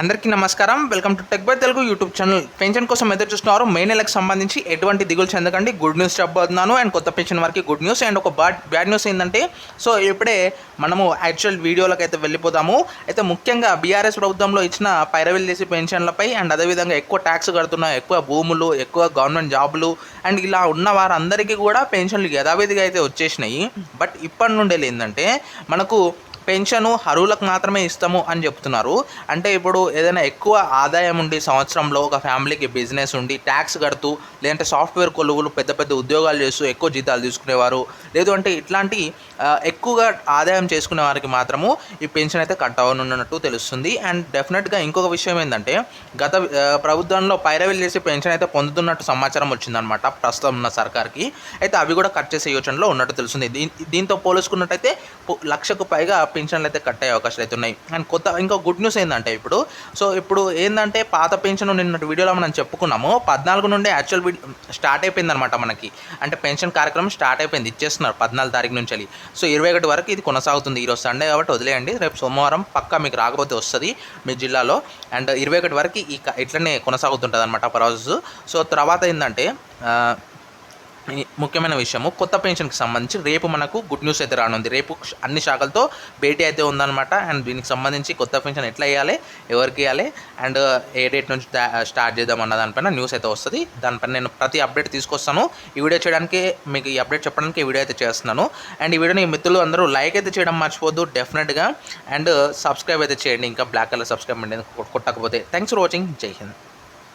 అందరికీ నమస్కారం. Welcome to tech by Telugu YouTube channel pension కోసం ఎదురు చూస్తున్నారు మే నెలకు సంబంధించి ఎటువంటి దిగులు చెందకండి. గుడ్ న్యూస్ చెప్పబోతున్నాను. అండ్ కొత్త పెన్షన్ వారికి గుడ్ న్యూస్ అండ్ ఒక బ్యాడ్ బ్యాడ్ న్యూస్ ఏంటంటే సో ఇప్పుడే మనము యాక్చువల్ వీడియోలకు అయితే వెళ్ళిపోదాము. అయితే ముఖ్యంగా బీఆర్ఎస్ ప్రభుత్వంలో ఇచ్చిన పైరవిల్ చేసి పెన్షన్లపై అండ్ అదేవిధంగా ఎక్కువ ట్యాక్స్ కడుతున్న ఎక్కువ భూములు ఎక్కువ గవర్నమెంట్ జాబులు అండ్ ఇలా ఉన్న వారందరికీ కూడా పెన్షన్లు యథావిధిగా అయితే వచ్చేసినాయి. బట్ ఇప్పటి నుండి ఏంటంటే మనకు పెన్షను అర్హులకు మాత్రమే ఇస్తాము అని చెప్తున్నారు. అంటే ఇప్పుడు ఏదైనా ఎక్కువ ఆదాయం ఉండి సంవత్సరంలో ఒక ఫ్యామిలీకి బిజినెస్ ఉండి ట్యాక్స్ కడుతూ లేదంటే సాఫ్ట్వేర్ కొలువులు పెద్ద పెద్ద ఉద్యోగాలు చేస్తూ ఎక్కువ జీతాలు తీసుకునేవారు. లేదు అంటే ఇట్లాంటి ఎక్కువగా ఆదాయం చేసుకునే వారికి మాత్రము ఈ పెన్షన్ అయితే కట్ అవ్వనున్నట్టు తెలుస్తుంది. అండ్ డెఫినెట్గా ఇంకొక విషయం ఏంటంటే గత ప్రభుత్వంలో పైరవీలు చేసి పెన్షన్ అయితే పొందుతున్నట్టు సమాచారం వచ్చిందనమాట ప్రస్తుతం ఉన్న సర్కార్కి. అయితే అవి కూడా కట్ చేసే యోచనలో ఉన్నట్టు తెలుస్తుంది. దీంతో పోలుసుకున్నట్టయితే లక్షకు పైగా పెన్షన్లు అయితే కట్ అయ్యే అవకాశాలు అయితే ఉన్నాయి. అండ్ కొత్త ఇంకో గుడ్ న్యూస్ ఏంటంటే ఇప్పుడు సో ఇప్పుడు ఏంటంటే పాత పెన్షన్ నిన్న వీడియోలో మనం చెప్పుకున్నాము పద్నాలుగు నుండి యాక్చువల్ స్టార్ట్ అయిపోయింది అనమాట మనకి. అంటే పెన్షన్ కార్యక్రమం స్టార్ట్ అయిపోయింది ఇచ్చేస్తున్నారు పద్నాలుగు తారీఖు నుంచి వెళ్ళి. సో ఇరవై ఒకటి వరకు ఇది కొనసాగుతుంది. ఈరోజు సండే కాబట్టి వదిలేయండి. రేపు సోమవారం పక్కా మీకు రాకపోతే వస్తుంది మీ జిల్లాలో. అండ్ ఇరవై ఒకటి వరకు ఈ ఇట్లనే కొనసాగుతుంటుంది అనమాట ప్రాసెస్. సో తర్వాత ఏంటంటే ముఖ్యమైన విషయము కొత్త పెన్షన్కి సంబంధించి రేపు మనకు గుడ్ న్యూస్ అయితే రానుంది. రేపు అన్ని శాఖలతో భేటీ అయితే ఉందన్నమాట. అండ్ దీనికి సంబంధించి కొత్త పెన్షన్ ఎట్లా వేయాలి ఎవరికి వేయాలి అండ్ ఏ డేట్ నుంచి స్టార్ట్ చేద్దాం అన్న దానిపైన న్యూస్ అయితే వస్తుంది. దానిపైన నేను ప్రతి అప్డేట్ తీసుకొస్తాను. ఈ వీడియో చేయడానికి మీకు ఈ అప్డేట్ చెప్పడానికి ఈ వీడియో అయితే చేస్తున్నాను. అండ్ ఈ వీడియోని మిత్రులు అందరూ లైక్ అయితే చేయడం మర్చిపోద్దు డెఫినెట్గా. అండ్ సబ్స్క్రైబ్ అయితే చేయండి ఇంకా బ్లాక్ కలర్ సబ్స్క్రైబ్ అనేది కొట్టకపోతే. Thanks for watching. Jai Hind.